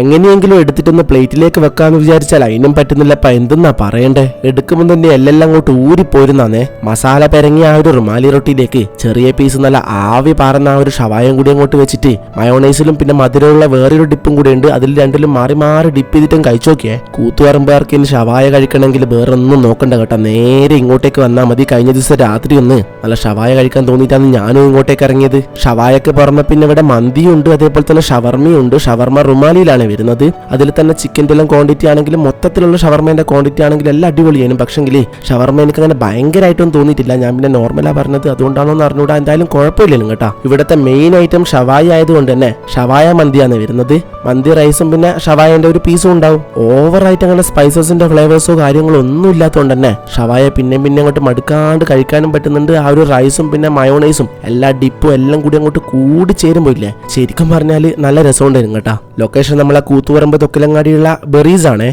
എങ്ങനെയെങ്കിലും എടുത്തിട്ടൊന്ന് പ്ലേറ്റിലേക്ക് വെക്കാന്ന് വിചാരിച്ചാൽ അതിനും പറ്റുന്നില്ലപ്പ എന്തെന്നാ പറയണ്ടേ? എടുക്കുമ്പോൾ തന്നെ എല്ലാം അങ്ങോട്ട് ഊരിപ്പോരുന്നാന്നേ. മസാല പെരങ്ങിയ ആ ഒരു റുമാലി റൊട്ടിയിലേക്ക് ചെറിയ പീസ് നല്ല ആവി പാറുന്ന ആ ഒരു ഷവായം കൂടി അങ്ങോട്ട് വെച്ചിട്ട് മയോണൈസിലും പിന്നെ മധുരമുള്ള വേറൊരു ഡിപ്പും കൂടി ഉണ്ട്. അതിൽ രണ്ടിലും മാറി മാറി ഡിപ്പ് ചെയ്തിട്ടും കഴിച്ചോക്കിയേ കൂത്തുപറമ്പുകാർക്ക് ഇനി ഷവായ കഴിക്കണമെങ്കിൽ വേറെ ഒന്നും നോക്കണ്ട കേട്ടോ. നേരെ ഇങ്ങോട്ടേക്ക് വന്നാൽ മതി. കഴിഞ്ഞ ദിവസം രാത്രി ഒന്ന് നല്ല ഷവായ കഴിക്കാൻ തോന്നിയിട്ടാണ് ഞാനും ഇങ്ങോട്ടേക്ക് ഇറങ്ങിയത്. ഷവായക്ക് പുറമെ പിന്നെ ഇവിടെ മന്തിയുണ്ട് അതേപോലെ തന്നെ ഷവർമയുണ്ട്. ഷവർമ റുമാലിയിലാണ് വരുന്നത്. അതിൽ തന്നെ ചിക്കന്റെ എല്ലാം ക്വാണ്ടിറ്റി ആണെങ്കിലും മൊത്തത്തിലുള്ള ഷവർമേന്റെ ക്വാണ്ടിറ്റി ആണെങ്കിലും എല്ലാം അടിപൊളിയാണ് പക്ഷെങ്കിലേ ഷവർമ എനിക്ക് അങ്ങനെ ഭയങ്കരമായിട്ടൊന്നും തോന്നിയിട്ടില്ല. ഞാൻ പിന്നെ നോർമലാണ് പറഞ്ഞത്. അതുകൊണ്ടാണോ എന്ന് എന്തായാലും കുഴപ്പമില്ലല്ലോ കേട്ടോ. ഇവിടുത്തെ മെയിൻ ഐറ്റം ഷവായ ആയതുകൊണ്ട് തന്നെ ഷവായ മന്തിയാണ് വരുന്നത്. മന്തി റൈസും പിന്നെ ഷവായന്റെ ഒരു പീസും ഉണ്ടാവും. ഓവറായിട്ട് അങ്ങനെ സ്പൈസസിന്റെ ഫ്ലേവേഴ്സോ കാര്യങ്ങളോ ഒന്നും ഇല്ലാത്തതുകൊണ്ട് തന്നെ ഷവായ പിന്നെ പിന്നെ അങ്ങോട്ട് മടുക്കാണ്ട് കഴിക്കാനും പറ്റുന്നുണ്ട്. ആ ഒരു റൈസും പിന്നെ മയോണൈസും എല്ലാ ഡിപ്പും എല്ലാം കൂടി അങ്ങോട്ട് കൂടി ചേരുമ്പോ ഇല്ലേ ശരിക്കും പറഞ്ഞാൽ നല്ല രസമുണ്ടായിരുന്നു കേട്ടോ. ലൊക്കേഷൻ നമ്മളെ കൂത്തുപറമ്പ് തൊക്കിലങ്ങാടിയുള്ള ബെറീസ് ആണേ